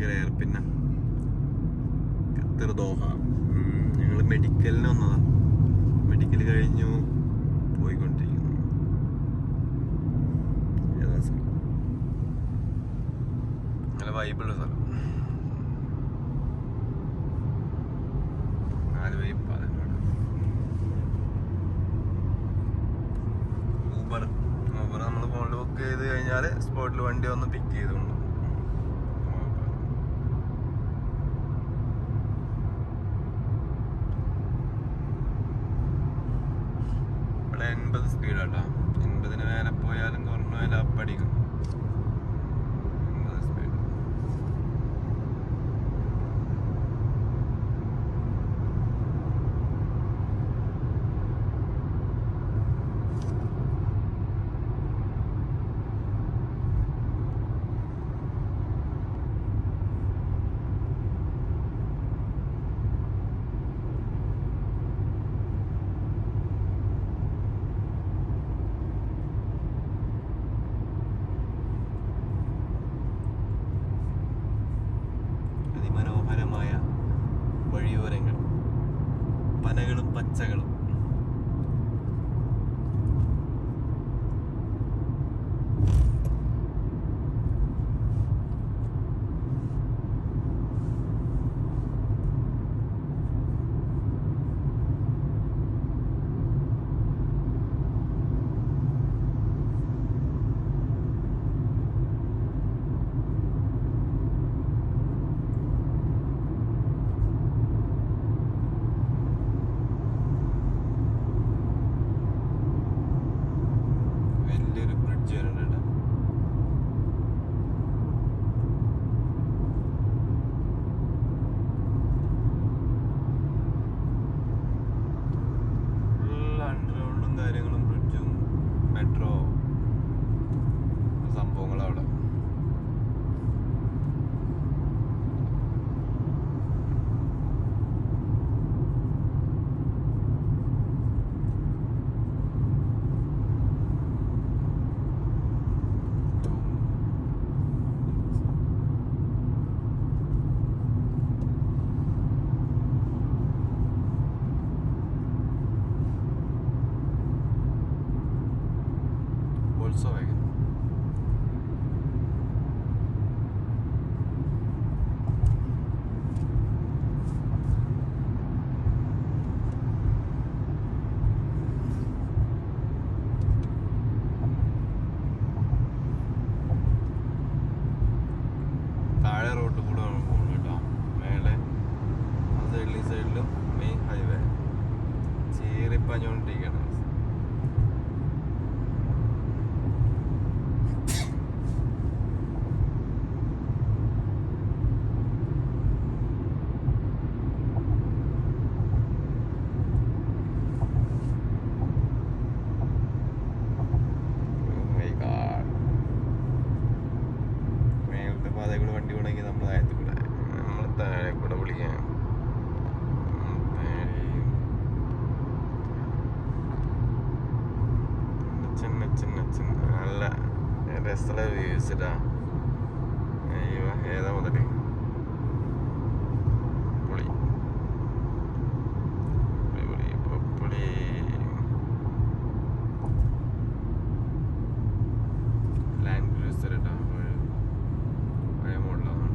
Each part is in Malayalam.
ഭയങ്കര പിന്നെ ഖത്തർ ദോഹ. ഞങ്ങൾ മെഡിക്കലിന് വന്നതാ. മെഡിക്കൽ കഴിഞ്ഞു പോയിക്കൊണ്ടിരിക്കുന്നു. ഏതാ സ്ഥലം? നല്ല വൈബുള്ള സ്ഥലം. ആലുവയിൽ പാലക്കാട്. ഊബർ ഊബർ നമ്മൾ ഫോണിൽ ബുക്ക് ചെയ്ത് കഴിഞ്ഞാൽ സ്പോട്ടിൽ വണ്ടി വന്ന് പിക്ക് ചെയ്തുകൊണ്ട് രസമുള്ള വ്യൂസ് അയ്യോ ഏതാ മുതൽ പുളി പുളി പുളി ലാൻഡ് ക്രൂസർ ഇട്ടാ പഴയ മോഡലാണ്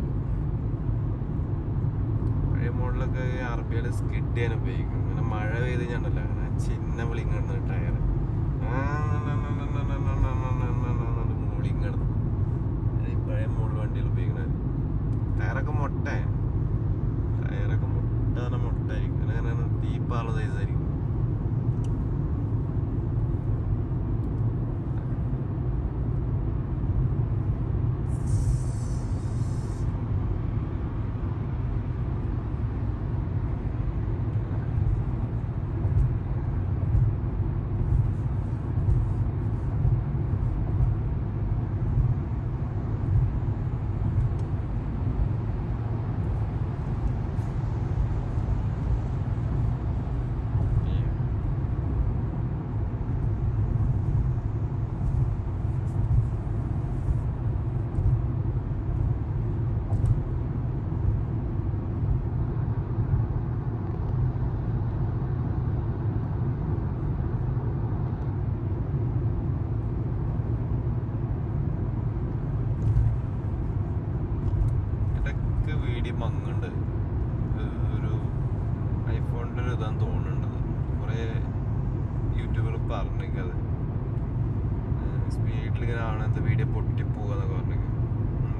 പഴയ മോഡലൊക്കെ അറബിയിൽ സ്കിഡ് ചെയ്യാൻ ഉപയോഗിക്കും ഇങ്ങനെ മഴ പെയ്ത് കഴിഞ്ഞാണ്ടല്ലോ അങ്ങനെ ചിന്ന വിളിങ്ങുണ്ട് ടയർ മൂളിങ്ങണം ആണ് പഴയ മോഡൽ വണ്ടികൾ ഉപയോഗിക്കണേ. ടയറൊക്കെ മുട്ട ടയറൊക്കെ മുട്ട മുട്ടായിരിക്കും അങ്ങനെ തീപ്പാള സൈസായിരിക്കും ഇതാന്ന് തോന്നുന്നുണ്ടത് കുറേ യൂട്യൂബർ പറഞ്ഞത് സ്പീഡിൽ ഇങ്ങനെ ആവണത്തെ വീഡിയോ പൊട്ടിപ്പോകാന്നൊക്കെ പറഞ്ഞു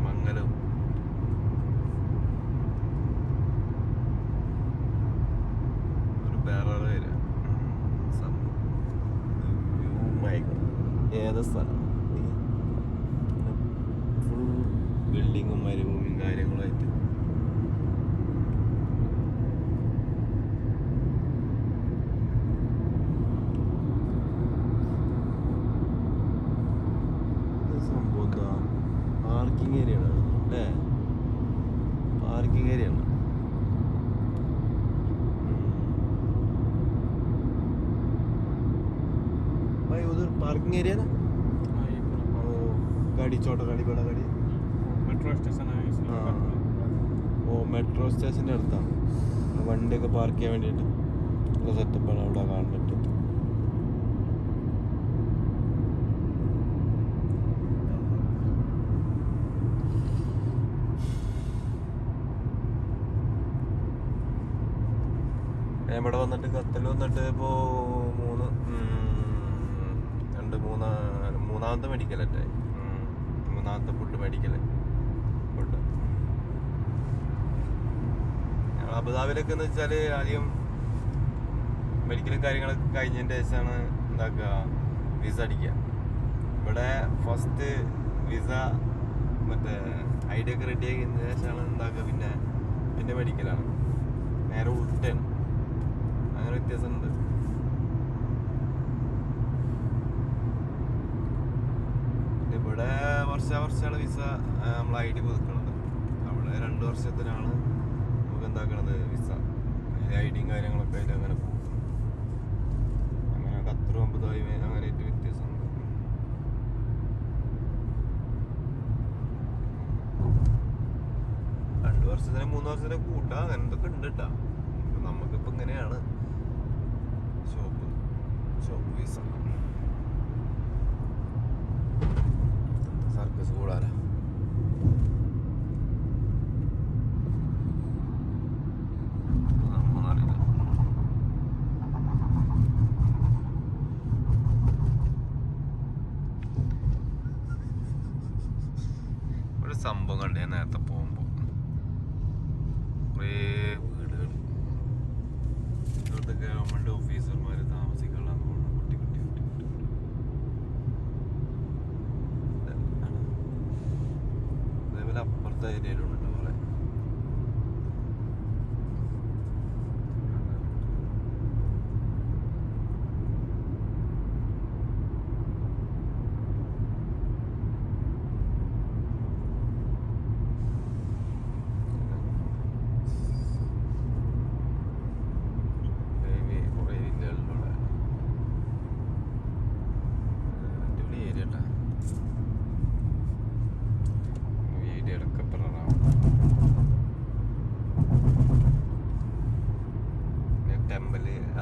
മങ്ങലും ഒരു ബെറർ വരിക ഏതാ സ്ഥലം? पार्किंग एरिया ना हाँ, ये पूरा वो गाड़ी छोटा गाड़ी बड़ा गाड़ी मेट्रो स्टेशन है इसलिए हाँ। करते ഓ മെട്രോ സ്റ്റേഷൻ്റെ അടുത്താണ് വണ്ടിയൊക്കെ പാർക്ക് ചെയ്യാൻ വേണ്ടിയിട്ട് നല്ല സെറ്റപ്പാണ് അവിടെ കാണാൻ പറ്റും ഞാൻ ഇവിടെ വന്നിട്ട് ഖത്തറിൽ വന്നിട്ട് ഇപ്പോൾ മൂന്നാമത്തെ മെഡിക്കലറ്റെ മൂന്നാമത്തെ ഫുഡ് മെഡിക്കൽ ഫുഡ് ഞങ്ങൾ അബുദാബിയിലൊക്കെ എന്ന് വെച്ചാൽ ആദ്യം മെഡിക്കലും കാര്യങ്ങളൊക്കെ കഴിഞ്ഞതിന്റെ ശേഷമാണ് എന്താക്കുക? വിസ അടിക്കുക. ഇവിടെ ഫസ്റ്റ് വിസ മറ്റേ ഐ ഡി ഒക്കെ റെഡി ആക്കിയതിന് ശേഷമാണ് എന്താക്കുക? പിന്നെ പിന്നെ മെഡിക്കലാണ് നേരെ ഉൾട്ടാണ് അങ്ങനെ വ്യത്യാസമുണ്ട്. ഇവിടെ വർഷാവർഷമാണ് വിസ നമ്മൾ ഐ ഡി പുതുക്കണത്. അവിടെ രണ്ട് വർഷത്തിനാണ് നമുക്ക് എന്താക്കണത് വിസ ഐ ഡിയും കാര്യങ്ങളൊക്കെ ആയിട്ട് അങ്ങനെ പോകും. അങ്ങനെ ഖത്തർ അമ്പതായി അങ്ങനെ ആയിട്ട് വ്യത്യാസമുണ്ട്. രണ്ട് വർഷത്തിന് മൂന്ന് വർഷത്തിന് കൂട്ടാ. അങ്ങനത്തൊക്കെ ഉണ്ട് കേട്ടാ നമുക്കിപ്പോ ഇങ്ങനെയാണ്. ഷോപ്പ് ഷോപ്പ് വിസ ഒരു സംഭവം കണ്ടേ നേരത്തെ പോകുമ്പോ. കുറേ വീടുകൾ. ഇവിടുത്തെ ഗവൺമെന്റ് ഓഫീസർമാർ താമസിക്കാനുള്ള കുട്ടി കുട്ടി കുട്ടി കുട്ടി അതേപോലെ അപ്പുറത്തെ ഏരിയയിലുണ്ട്.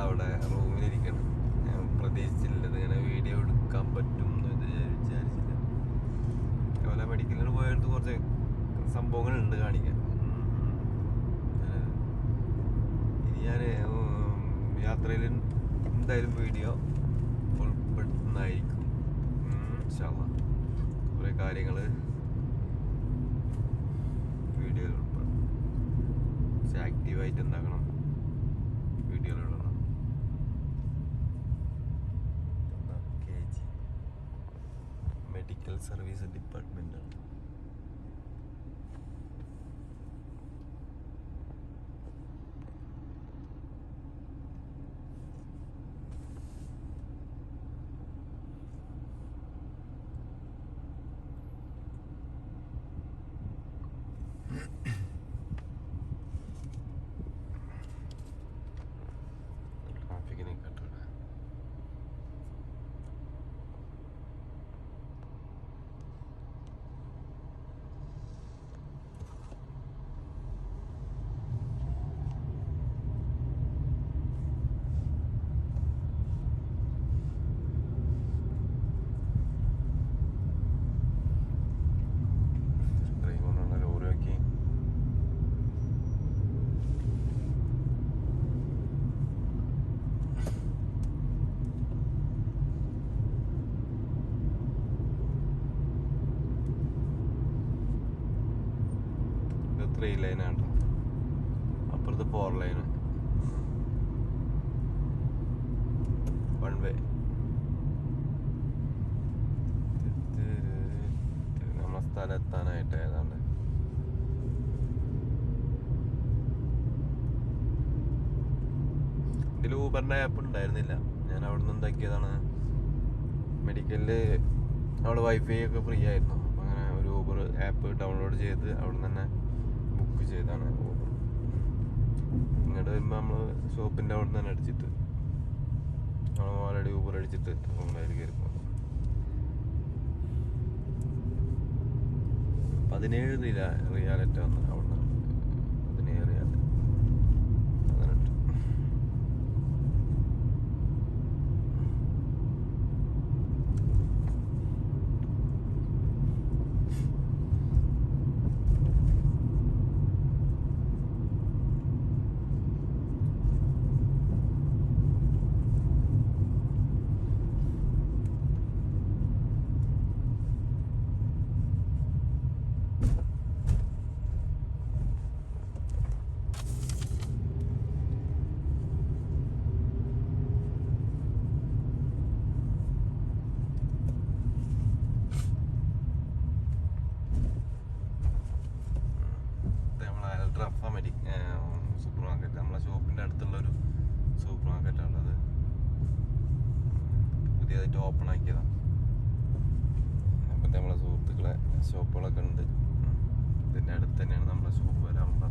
അവിടെ റൂമിലിരിക്കണം. ഞാൻ പ്രതീക്ഷിച്ചില്ലത് ഇങ്ങനെ വീഡിയോ എടുക്കാൻ പറ്റും എന്ന് വിചാരിച്ചില്ല അതുപോലെ മെഡിക്കലിന് പോയടുത്ത് കുറച്ച് സംഭവങ്ങളുണ്ട് കാണിക്കാൻ. ഇനി ഞാൻ യാത്രയിൽ എന്തായാലും വീഡിയോ ഉൾപ്പെടുത്തുന്നതായിരിക്കും. കുറേ കാര്യങ്ങൾ വീഡിയോയിൽ ഉൾപ്പെടും ആക്റ്റീവായിട്ട് എന്താക്കണം? വീഡിയോയിൽ സർവീസ് ഡിപ്പാർട്ട്മെന്റാണ് ത്രീ ലൈനാണ് അപ്പുറത്ത് ഫോർ ലൈന് വൺ വേ നമ്മളെ സ്ഥലം എത്താനായിട്ട് ഏതാണ്ട്. ഇതിൽ ഊബറിന്റെ ആപ്പ് ഉണ്ടായിരുന്നില്ല. ഞാൻ അവിടെ നിന്ന് എന്താക്കിയതാണ് മെഡിക്കലിൽ അവിടെ വൈഫൈ ഒക്കെ ഫ്രീ ആയിരുന്നു. അപ്പം അങ്ങനെ ഒരു ഊബർ ആപ്പ് ഡൗൺലോഡ് ചെയ്ത് അവിടെ നിന്ന് തന്നെ ബുക്ക് ചെയ്താണ് ഇങ്ങോട്ട് വരുമ്പോൾ നമ്മൾ ഷോപ്പിന്റെ അവിടെ നിന്ന് തന്നെ അടിച്ചിട്ട് നമ്മൾ ഓൾറെഡി ഊബർ അടിച്ചിട്ട് റൂമിൽ കയറി പോകുന്നു പതിനേഴ് റിയ റിയാലിറ്റി വന്ന് അവിടെ നിന്ന് പതിനേഴ് റിയാലിറ്റി അങ്ങനെ ഇട്ടു. ഇത് അൽട്രഫ മെഡി സൂപ്പർ മാർക്കറ്റ്. നമ്മളെ ഷോപ്പിന്റെ അടുത്തുള്ള ഒരു സൂപ്പർ മാർക്കറ്റാണ് അത് പുതിയതായിട്ട് ഓപ്പൺ ആക്കിയതാണ് അപ്പം നമ്മളെ സുഹൃത്തുക്കളെ ഷോപ്പുകളൊക്കെ ഉണ്ട്. ഇതിന്റെ അടുത്ത് തന്നെയാണ് നമ്മളെ ഷോപ്പ് വരാനുള്ള